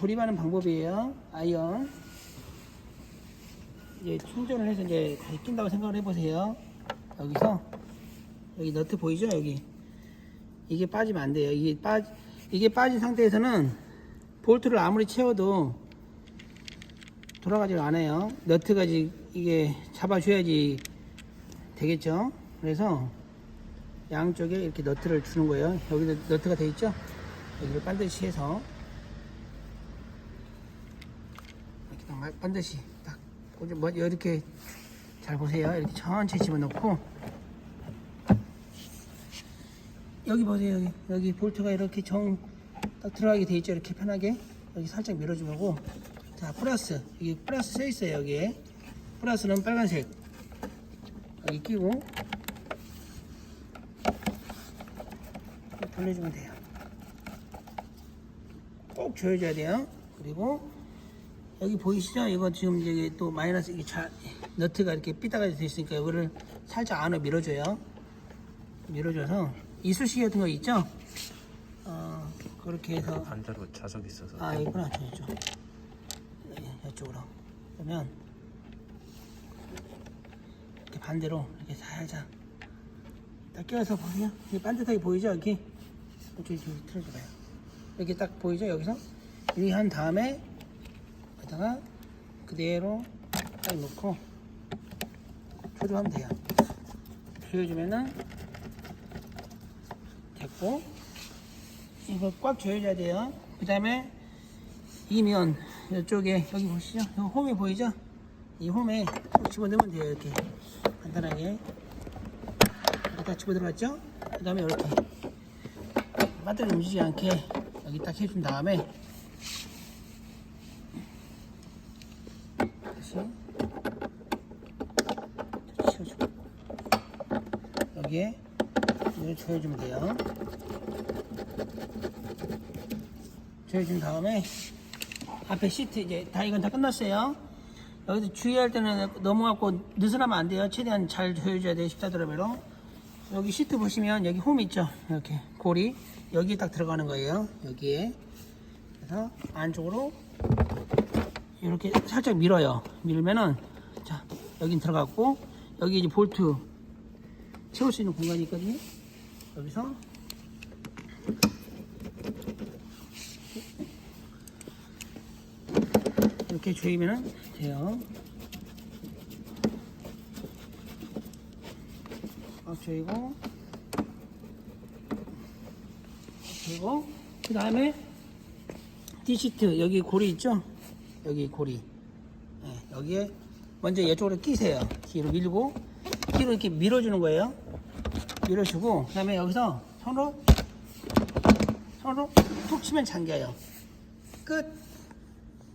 조립하는 방법이에요. 아이언. 이제 충전을 해서 이제 다시 낀다고 생각을 해보세요. 여기서 여기 너트 보이죠? 여기 이게 빠지면 안 돼요. 이게 빠 이게 빠진 상태에서는 볼트를 아무리 채워도 돌아가지가 않아요. 너트가 지- 이게 잡아줘야지 되겠죠. 그래서 양쪽에 이렇게 너트를 주는 거예요. 여기도 너트가 돼 있죠? 여기를 반드시 해서 이렇게 딱 말- 반드시 딱뭐 이렇게 잘 보세요. 이렇게 천천히 집어넣고 여기 보세요. 여기 여기 볼트가 이렇게 정 딱 들어가게 돼 있죠. 이렇게 편하게 여기 살짝 밀어주고 자 플러스 여기 플러스 써 있어요. 여기에 플러스는 빨간색 여기 끼고 돌려주면 돼요. 꼭 조여줘야 돼요. 그리고 여기 보이시죠? 이거 지금 이게 또 마이너스 이게 자, 너트가 이렇게 삐딱하게 돼 있으니까 이거를 살짝 안으로 밀어줘요. 밀어줘서 이쑤시개 같은 거 있죠? 어, 그렇게 해서 반대로 자석 있어서. 아 이구나. 저쪽 예, 이쪽으로. 그러면 이렇게 반대로 이렇게 살짝 딱 끼워서 보세요. 이게 반듯하게 보이죠? 여기? 이렇게 좀 틀어줘봐요. 이렇게 딱 보이죠? 여기서? 이렇게 한 다음에 여기다가 그대로 딱 놓고 조립하면 돼요 조여주면은 됐고 이거 꽉 조여줘야 돼요. 그 다음에 이면 이쪽에 여기 보시죠? 이 홈이 보이죠? 이 홈에 쏙 집어넣으면 돼요. 이렇게 간단하게 딱 집어들어갔죠? 그 다음에 이렇게 배터리 움직이지 않게 여기 딱 해준 다음에 다시 치워주고 여기에 이걸 조여주면 돼요. 조여준 다음에 앞에 시트 이제 다 이건 다 끝났어요. 여기서 주의할 때는 넘어갖고 느슨하면 안 돼요. 최대한 잘 조여줘야 돼요. 십자드라배로. 여기 시트 보시면 여기 홈 있죠. 이렇게 고리 여기에 딱 들어가는 거예요. 여기에 그래서 안쪽으로 이렇게 살짝 밀어요. 밀면은 자 여긴 들어갔고 여기 이제 볼트 채울 수 있는 공간이 있거든요. 여기서 이렇게 조이면 돼요. 꽉 조이고, 그리고 그 다음에 디시트 여기 고리 있죠? 여기 고리. 네, 여기에 먼저 이쪽으로 끼세요. 뒤로 밀고 뒤로 이렇게 밀어주는 거예요. 밀어주고 그 다음에 여기서 손으로 손으로 툭 치면 잠겨요. 끝.